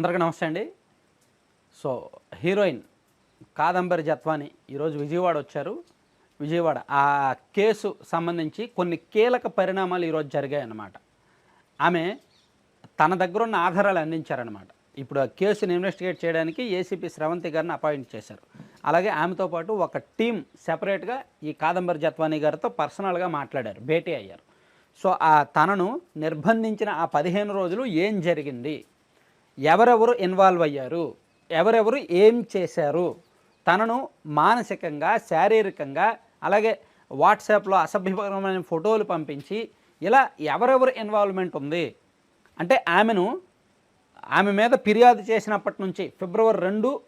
అందరికీ నమస్తే అండి. సో హీరోయిన్ కాదంబరి జత్వాని ఈరోజు విజయవాడ వచ్చారు. విజయవాడ ఆ కేసు సంబంధించి కొన్ని కీలక పరిణామాలు ఈరోజు జరిగాయన్నమాట. ఆమె తన దగ్గర ఉన్న ఆధారాలు అందించారనమాట ఇప్పుడు ఆ కేసుని ఇన్వెస్టిగేట్ చేయడానికి ఏసీపీ శ్రవంతి గారిని అపాయింట్ చేశారు. అలాగే ఆమెతో పాటు ఒక టీం సెపరేట్గా ఈ కాదంబరి జత్వాని గారితో పర్సనల్గా మాట్లాడారు భేటీ అయ్యారు. సో ఆ తనను నిర్బంధించిన ఆ పదిహేను రోజులు ఏం జరిగింది? ఎవరెవరు ఇన్వాల్వ్ అయ్యారు? ఎవరెవరు ఏం చేశారు? తనను మానసికంగా శారీరకంగా అలాగే వాట్సాప్లో అసభ్యకరమైన ఫోటోలు పంపించి ఇలా ఎవరెవరు ఇన్వాల్వ్మెంట్ ఉంది? అంటే ఆమెను ఆమె మీద ఫిర్యాదు చేసినప్పటి నుంచి ఫిబ్రవరి రెండు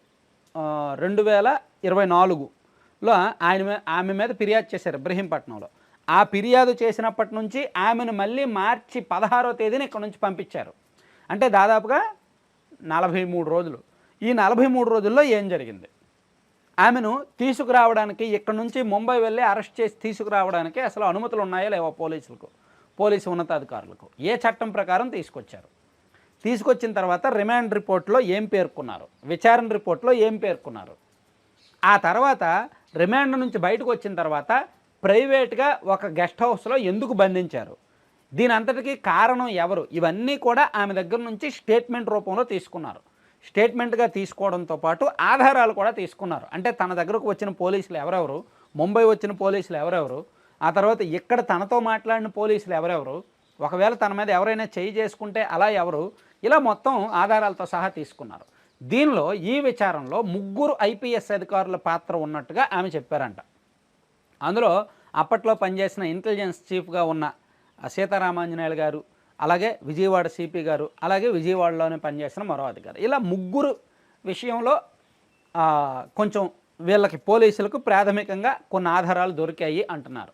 రెండు వేల ఇరవై నాలుగులో ఆయన మీ- ఆమె మీద ఫిర్యాదు చేశారు ఇబ్రహీంపట్నంలో. ఆ ఫిర్యాదు చేసినప్పటి నుంచి ఆమెను మళ్ళీ మార్చి పదహారో తేదీన ఇక్కడ నుంచి పంపించారు. అంటే దాదాపుగా నలభై మూడు రోజులు. ఈ నలభై మూడు రోజుల్లో ఏం జరిగింది? ఆమెను తీసుకురావడానికి ఇక్కడ నుంచి ముంబై వెళ్ళి అరెస్ట్ చేసి తీసుకురావడానికి అసలు అనుమతులు ఉన్నాయా లేవా పోలీసులకు పోలీసు ఉన్నతాధికారులకు? ఏ చట్టం ప్రకారం తీసుకొచ్చారు? తీసుకొచ్చిన తర్వాత రిమాండ్ రిపోర్ట్లో ఏం పేర్కొన్నారు? విచారణ రిపోర్ట్లో ఏం పేర్కొన్నారు? ఆ తర్వాత రిమాండ్ నుంచి బయటకు వచ్చిన తర్వాత ప్రైవేట్గా ఒక గెస్ట్ హౌస్లో ఎందుకు బంధించారు? దీని అంతటికీ కారణం ఎవరు? ఇవన్నీ కూడా ఆమె దగ్గర నుంచి స్టేట్మెంట్ రూపంలో తీసుకున్నారు. స్టేట్మెంట్గా తీసుకోవడంతో పాటు ఆధారాలు కూడా తీసుకున్నారు. అంటే తన దగ్గరకు వచ్చిన పోలీసులు ఎవరెవరు? ముంబై వచ్చిన పోలీసులు ఎవరెవరు? ఆ తర్వాత ఇక్కడ తనతో మాట్లాడిన పోలీసులు ఎవరెవరు? ఒకవేళ తన మీద ఎవరైనా చేయి చేసుకుంటే అలా ఎవరు? ఇలా మొత్తం ఆధారాలతో సహా తీసుకున్నారు. దీనిలో ఈ విచారంలో ముగ్గురు ఐపీఎస్ అధికారుల పాత్ర ఉన్నట్టుగా ఆమె చెప్పారంట. అందులో అప్పట్లో పనిచేసిన ఇంటెలిజెన్స్ చీఫ్గా ఉన్న సీతారామాంజనేయులు గారు అలాగే విజయవాడ సిపి గారు అలాగే విజయవాడలోనే పనిచేసిన మరో అధికారి. ఇలా ముగ్గురు విషయంలో కొంచెం వీళ్ళకి పోలీసులకు ప్రాథమికంగా కొన్ని ఆధారాలు దొరికాయి అంటున్నారు.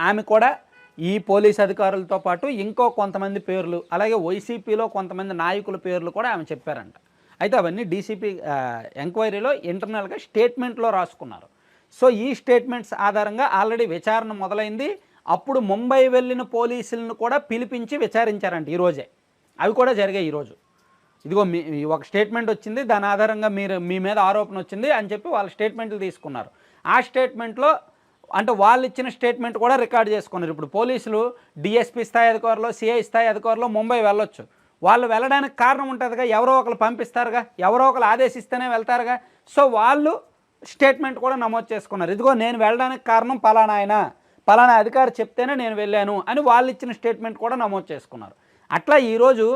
ఆమె కూడా ఈ పోలీస్ అధికారులతో పాటు ఇంకో కొంతమంది పేర్లు అలాగే వైసీపీలో కొంతమంది నాయకుల పేర్లు కూడా ఆమె చెప్పారంట. అయితే అవన్నీ డీసీపీ ఎంక్వైరీలో ఇంటర్నల్గా స్టేట్మెంట్లో రాసుకున్నారు. సో ఈ స్టేట్మెంట్స్ ఆధారంగా ఆల్రెడీ విచారణ మొదలైంది. అప్పుడు ముంబై వెళ్ళిన పోలీసులను కూడా పిలిపించి విచారించారంట ఈరోజే అవి కూడా జరిగాయి ఈరోజు ఇదిగో మీ ఒక స్టేట్మెంట్ వచ్చింది దాని ఆధారంగా మీరు మీ మీద ఆరోపణ వచ్చింది అని చెప్పి వాళ్ళ స్టేట్మెంట్లు తీసుకున్నారు. ఆ స్టేట్మెంట్లో అంటే వాళ్ళు ఇచ్చిన స్టేట్మెంట్ కూడా రికార్డ్ చేసుకున్నారు. ఇప్పుడు పోలీసులు డిఎస్పీ స్థాయి అధికారులు సిఐ స్థాయి అధికారులు ముంబై వెళ్ళొచ్చు. వాళ్ళు వెళ్ళడానికి కారణం ఉంటుందిగా ఎవరో ఒకరు పంపిస్తారుగా ఎవరో ఒకరు ఆదేశిస్తేనే వెళ్తారుగా. సో వాళ్ళు స్టేట్మెంట్ కూడా నమోదు చేసుకున్నారు. ఇదిగో నేను వెళ్ళడానికి కారణం పలానాయన ఫలానా అధికారి చెప్తేనే నేను వెళ్ళాను అని వాళ్ళు ఇచ్చిన స్టేట్మెంట్ కూడా నమోదు చేసుకున్నారు. అట్లా ఈరోజు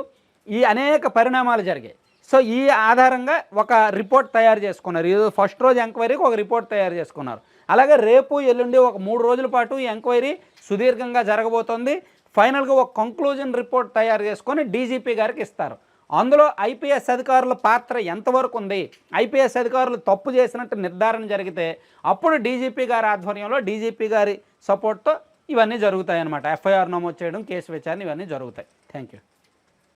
ఈ అనేక పరిణామాలు జరిగాయి. సో ఈ ఆధారంగా ఒక రిపోర్ట్ తయారు చేసుకున్నారు. ఈరోజు ఫస్ట్ రోజు ఎంక్వైరీకి ఒక రిపోర్ట్ తయారు చేసుకున్నారు. అలాగే రేపు ఎల్లుండి ఒక మూడు రోజుల పాటు ఈ ఎంక్వైరీ సుదీర్ఘంగా జరగబోతోంది. ఫైనల్గా ఒక కంక్లూజన్ రిపోర్ట్ తయారు చేసుకొని డీజీపీ గారికి ఇస్తారు. అందులో ఐపీఎస్ అధికారుల పాత్ర ఎంతవరకు ఉంది? ఐపీఎస్ అధికారులు తప్పు చేసినట్టు నిర్ధారణ జరిగితే అప్పుడు డీజీపీ గారి ఆధ్వర్యంలో డీజీపీ గారి సపోర్ట్తో ఇవన్నీ జరుగుతాయి అన్నమాట ఎఫ్ఐఆర్ నమోదు చేయడం కేసు విచారణ ఇవన్నీ జరుగుతాయి. Thank you